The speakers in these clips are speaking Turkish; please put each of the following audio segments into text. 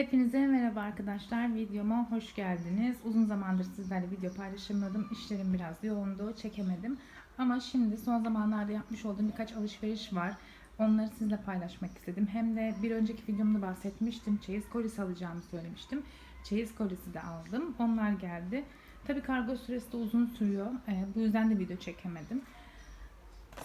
Hepinize merhaba arkadaşlar. Videoma hoş geldiniz. Uzun zamandır sizlerle video paylaşamadım. İşlerim biraz yoğundu. Çekemedim. Ama şimdi son zamanlarda yapmış olduğum birkaç alışveriş var. Onları sizinle paylaşmak istedim. Hem de bir önceki videomda bahsetmiştim. Çeyiz kolisi alacağımı söylemiştim. Çeyiz kolisi de aldım. Onlar geldi. Tabii kargo süresi de uzun sürüyor. Ee, bu yüzden de video çekemedim.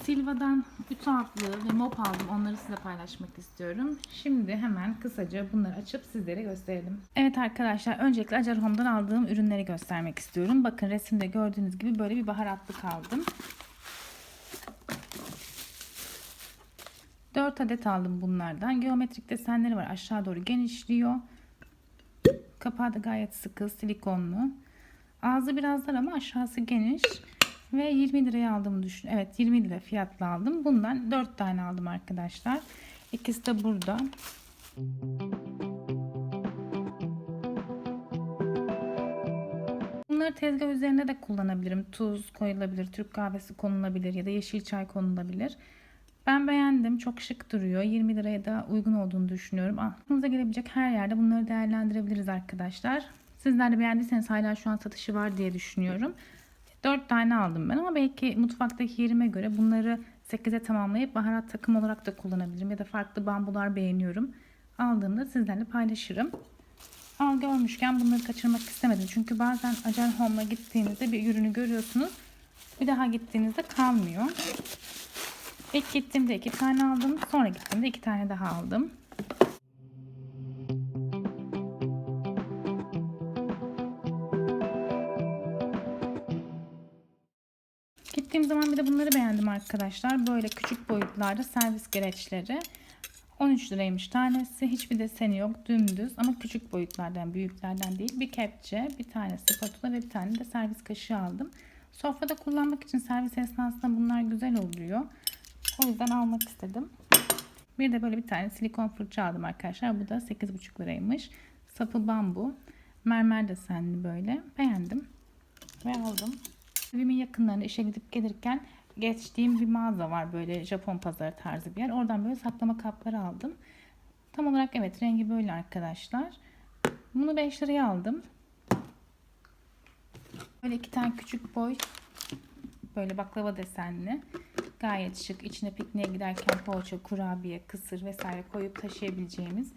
Silva'dan ütü altlığı ve mop aldım. Onları size paylaşmak istiyorum. Şimdi hemen kısaca bunları açıp sizlere gösterelim. Evet arkadaşlar öncelikle Acar Home'dan aldığım ürünleri göstermek istiyorum. Bakın resimde gördüğünüz gibi böyle bir baharatlık aldım. 4 adet aldım bunlardan. Geometrik desenleri var. Aşağı doğru genişliyor. Kapağı da gayet sıkı, silikonlu. Ağzı biraz dar ama aşağısı geniş. Ve 20 liraya aldığımı düşün. Evet 20 lira fiyatla aldım. Bundan 4 tane aldım arkadaşlar. İkisi de burada. Bunları tezgah üzerinde de kullanabilirim. Tuz koyulabilir, Türk kahvesi konulabilir ya da yeşil çay konulabilir. Ben beğendim. Çok şık duruyor. 20 liraya da uygun olduğunu düşünüyorum. Aklınıza gelebilecek her yerde bunları değerlendirebiliriz arkadaşlar. Sizler de beğendiyseniz hala şu an satışı var diye düşünüyorum. 4 tane aldım ben ama belki mutfaktaki yerime göre bunları 8'e tamamlayıp baharat takım olarak da kullanabilirim. Ya da farklı bambular beğeniyorum. Aldığımda sizlerle paylaşırım. Al görmüşken bunları kaçırmak istemedim. Çünkü bazen Acar Home'a gittiğinizde bir ürünü görüyorsunuz. Bir daha gittiğinizde kalmıyor. İlk gittiğimde iki tane aldım. Sonra gittiğimde iki tane daha aldım. Gittiğim zaman bir de bunları beğendim arkadaşlar. Böyle küçük boyutlarda servis gereçleri. 13 liraymış tanesi. Hiçbir deseni yok. Dümdüz ama küçük boyutlardan, büyüklerden değil. Bir kepçe, bir tane spatula ve bir tane de servis kaşığı aldım. Sofrada kullanmak için servis esnasında bunlar güzel oluyor. O yüzden almak istedim. Bir de böyle bir tane silikon fırça aldım arkadaşlar. Bu da 8,5 liraymış. Sapı bambu. Mermer desenli böyle. Beğendim. Ve aldım. Evimin yakınlarında işe gidip gelirken geçtiğim bir mağaza var böyle Japon pazarı tarzı bir yer. Oradan böyle saklama kapları aldım. Tam olarak evet rengi böyle arkadaşlar. Bunu 5 liraya aldım. Böyle iki tane küçük boy böyle baklava desenli. Gayet şık. İçine pikniğe giderken poğaça, kurabiye, kısır vesaire koyup taşıyabileceğimiz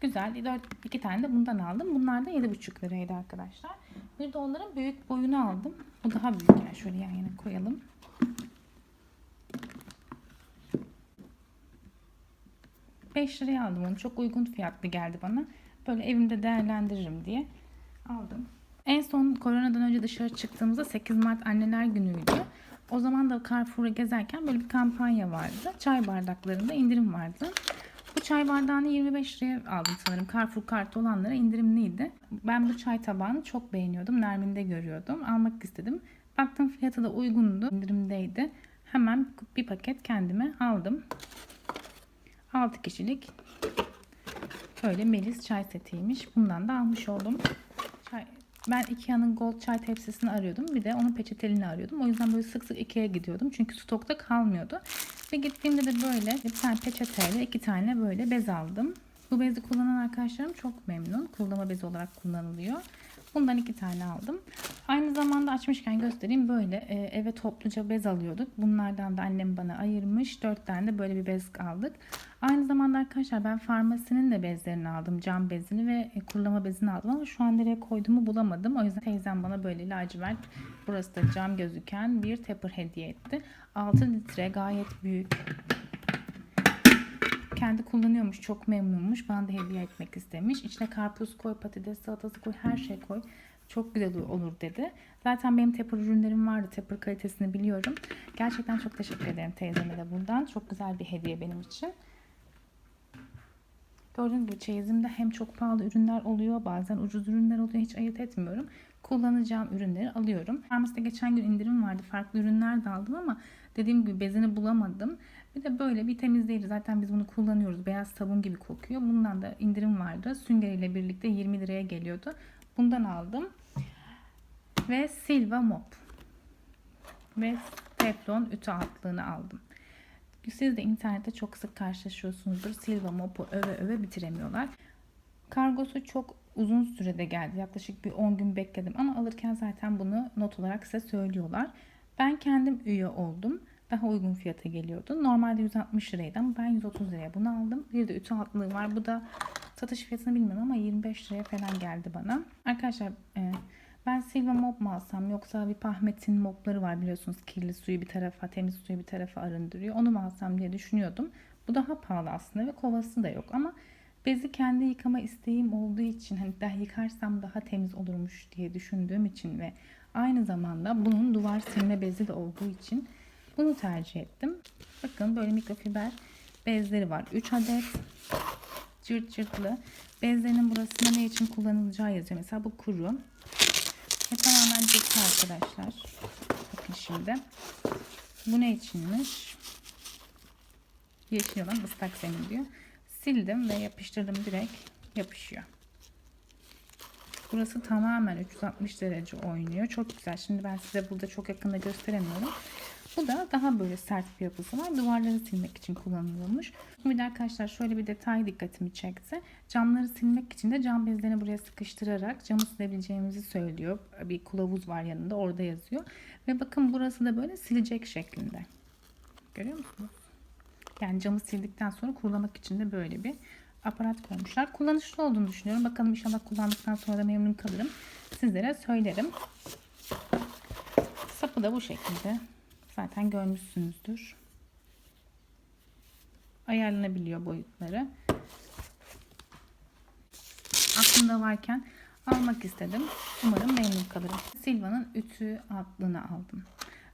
güzel. 4, iki tane de bundan aldım. Bunlar da 7,5 liraydı arkadaşlar. Bir de onların büyük boyunu aldım. Bu daha büyük. Yani şöyle yan yana koyalım. Beş liraya aldım onu. Çok uygun fiyatlı geldi bana. Böyle evimde değerlendiririm diye aldım. En son koronadan önce dışarı çıktığımızda 8 Mart Anneler Günü'ydü. O zaman da Carrefour'u gezerken böyle bir kampanya vardı. Çay bardaklarında indirim vardı. Bu çay bardağını 25 liraya aldım sanırım. Carrefour kartı olanlara indirimliydi. Ben bu çay tabağını çok beğeniyordum. Nermin'de görüyordum. Almak istedim. Baktım fiyatı da uygundu. İndirimdeydi. Hemen bir paket kendime aldım. 6 kişilik böyle Melis çay setiymiş. Bundan da almış oldum. Çay, ben Ikea'nın Gold çay tepsisini arıyordum. Bir de onun peçetelini arıyordum. O yüzden böyle sık sık Ikea'ya gidiyordum. Çünkü stokta kalmıyordu. Ve gittiğimde de böyle bir tane peçeteyle iki tane böyle bez aldım. Bu bezi kullanan arkadaşlarım çok memnun. Kurulama bezi olarak kullanılıyor. Bundan iki tane aldım. Aynı zamanda açmışken göstereyim. Böyle e, eve topluca bez alıyorduk. Bunlardan da annem bana ayırmış. Dört tane de böyle bir bez aldık. Aynı zamanda arkadaşlar ben farmasinin de bezlerini aldım. Cam bezini ve e, kurulama bezini aldım ama şu an nereye koyduğumu bulamadım. O yüzden teyzem bana böyle lacivert burası da cam gözüken bir tepper hediye etti. 6 litre gayet büyük kendi kullanıyormuş. Çok memnunmuş. Bana da hediye etmek istemiş. İçine karpuz koy, patates salatası koy, her şey koy. Çok güzel olur dedi. Zaten benim tepper ürünlerim vardı. Tepper kalitesini biliyorum. Gerçekten çok teşekkür ederim teyzeme de buradan. Çok güzel bir hediye benim için. Gördüğünüz gibi çeyizimde hem çok pahalı ürünler oluyor. Bazen ucuz ürünler oluyor. Hiç ayırt etmiyorum. Kullanacağım ürünleri alıyorum. Farmaside geçen gün indirim vardı. Farklı ürünler de aldım ama dediğim gibi bezini bulamadım. Bir de böyle bir temizleyici. Zaten biz bunu kullanıyoruz. Beyaz sabun gibi kokuyor. Bundan da indirim vardı. Sünger ile birlikte 20 liraya geliyordu. Bundan aldım. Ve Silva Mop. Ve teflon ütü altlığını aldım. Siz de internette çok sık karşılaşıyorsunuzdur. Silva Mop'u öve öve bitiremiyorlar. Kargosu çok uzun sürede geldi. Yaklaşık bir 10 gün bekledim ama alırken zaten bunu not olarak size söylüyorlar. Ben kendim üye oldum. Daha uygun fiyata geliyordu. Normalde 160 liraydı ama ben 130 liraya bunu aldım. Bir de ütü altlığı var. Bu da satış fiyatını bilmiyorum ama 25 liraya falan geldi bana. Arkadaşlar e, ben Silva mop mu alsam yoksa bir Pahmet'in mopları var biliyorsunuz. Kirli suyu bir tarafa, temiz suyu bir tarafa arındırıyor. Onu mu alsam diye düşünüyordum. Bu daha pahalı aslında ve kovası da yok ama bezi kendi yıkama isteğim olduğu için hani daha yıkarsam daha temiz olurmuş diye düşündüğüm için ve aynı zamanda bunun duvar silme bezi de olduğu için bunu tercih ettim. Bakın böyle mikrofiber bezleri var. 3 adet cırt cırtlı. Bezlerinin burasında ne için kullanılacağı yazıyor. Mesela bu kuru. Ve tamamen cırt arkadaşlar. Bakın şimdi. Bu ne içinmiş? Yeşil olan ıslak zemin diyor. Sildim ve yapıştırdım direkt yapışıyor. Burası tamamen 360 derece oynuyor. Çok güzel. Şimdi ben size burada çok yakında gösteremiyorum. Bu da daha böyle sert bir yapısı var. Duvarları silmek için kullanılıyormuş. De arkadaşlar şöyle bir detay dikkatimi çekti. Camları silmek için de cam bezlerini buraya sıkıştırarak camı silebileceğimizi söylüyor. Bir kılavuz var yanında orada yazıyor. Ve bakın burası da böyle silecek şeklinde. Görüyor musunuz? Yani camı sildikten sonra kurulamak için de böyle bir aparat koymuşlar. Kullanışlı olduğunu düşünüyorum. Bakalım inşallah kullandıktan sonra da memnun kalırım. Sizlere söylerim. Sapı da bu şekilde. Zaten görmüşsünüzdür. Ayarlanabiliyor boyutları. Aklımda varken almak istedim. Umarım memnun kalırım. Silva'nın ütü adlını aldım.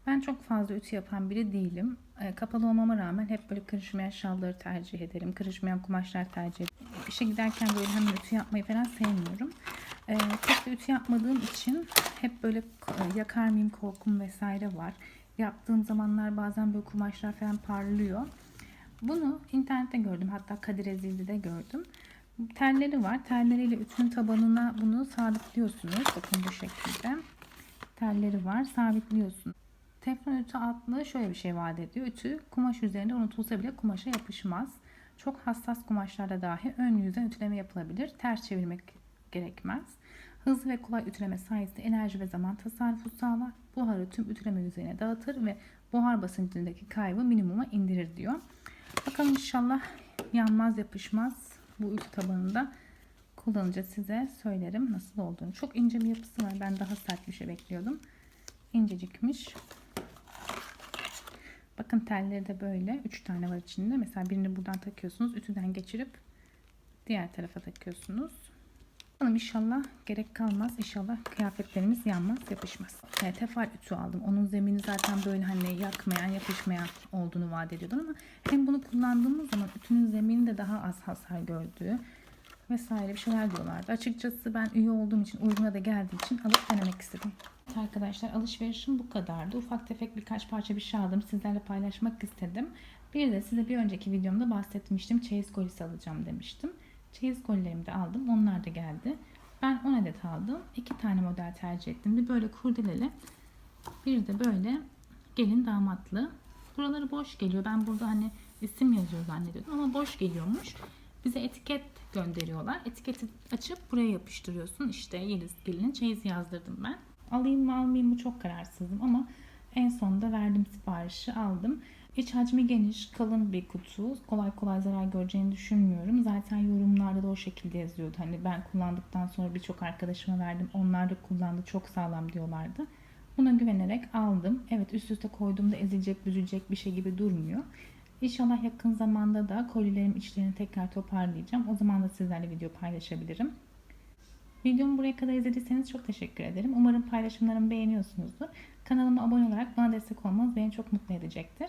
Ben çok fazla ütü yapan biri değilim. E, kapalı olmama rağmen hep böyle kırışmayan şalları tercih ederim. Kırışmayan kumaşlar tercih ederim. İşe giderken böyle hemen ütü yapmayı falan sevmiyorum. E, çok da ütü yapmadığım için hep böyle yakar mıyım korkum vesaire var. Yaptığım zamanlar bazen böyle kumaşlar falan parlıyor. Bunu internette gördüm. Hatta Kadir Ezildi'de gördüm. Telleri var. Telleriyle ütünün tabanına bunu sabitliyorsunuz. Bakın bu şekilde. Telleri var. Sabitliyorsunuz. Teflon ütü altlığı şöyle bir şey vaat ediyor. Ütü kumaş üzerinde unutulsa bile kumaşa yapışmaz. Çok hassas kumaşlarda dahi ön yüzden ütüleme yapılabilir. Ters çevirmek gerekmez. Hızlı ve kolay ütüleme sayesinde enerji ve zaman tasarrufu sağlar. Buharı tüm ütüleme yüzeyine dağıtır ve buhar basıncındaki kaybı minimuma indirir diyor. Bakalım inşallah yanmaz yapışmaz bu ütü tabanında kullanınca size söylerim nasıl olduğunu. Çok ince bir yapısı var. Ben daha sert bir şey bekliyordum. İncecikmiş. Bakın telleri de böyle. 3 tane var içinde. Mesela birini buradan takıyorsunuz. Ütüden geçirip diğer tarafa takıyorsunuz. Bakalım inşallah gerek kalmaz. İnşallah kıyafetlerimiz yanmaz, yapışmaz. Evet, tefal ütü aldım. Onun zemini zaten böyle hani yakmayan, yapışmayan olduğunu vaat ediyordu ama hem bunu kullandığımız zaman ütünün zemini de daha az hasar gördüğü vesaire bir şeyler diyorlardı. Açıkçası ben üye olduğum için, uyguna da geldiği için alıp denemek istedim. Evet arkadaşlar alışverişim bu kadardı. Ufak tefek birkaç parça bir şey aldım. Sizlerle paylaşmak istedim. Bir de size bir önceki videomda bahsetmiştim. Çeyiz kolisi alacağım demiştim. Çeyiz kolilerimi de aldım. Onlar da geldi. Ben 10 adet aldım. 2 tane model tercih ettim. Bir böyle kurdeleli. Bir de böyle gelin damatlı. Buraları boş geliyor. Ben burada hani isim yazıyor zannediyordum ama boş geliyormuş. Bize etiket gönderiyorlar. Etiketi açıp buraya yapıştırıyorsun. İşte Yeliz gelinin çeyiz yazdırdım ben. Alayım mı almayayım mı çok kararsızım ama en sonunda verdim siparişi aldım. İç hacmi geniş, kalın bir kutu. Kolay kolay zarar göreceğini düşünmüyorum. Zaten yorumlarda da o şekilde yazıyordu. Hani ben kullandıktan sonra birçok arkadaşıma verdim. Onlar da kullandı. Çok sağlam diyorlardı. Buna güvenerek aldım. Evet üst üste koyduğumda ezilecek, büzülecek bir şey gibi durmuyor. İnşallah yakın zamanda da kolilerim içlerini tekrar toparlayacağım. O zaman da sizlerle video paylaşabilirim. Videomu buraya kadar izlediyseniz çok teşekkür ederim. Umarım paylaşımlarımı beğeniyorsunuzdur. Kanalıma abone olarak bana destek olmanız beni çok mutlu edecektir.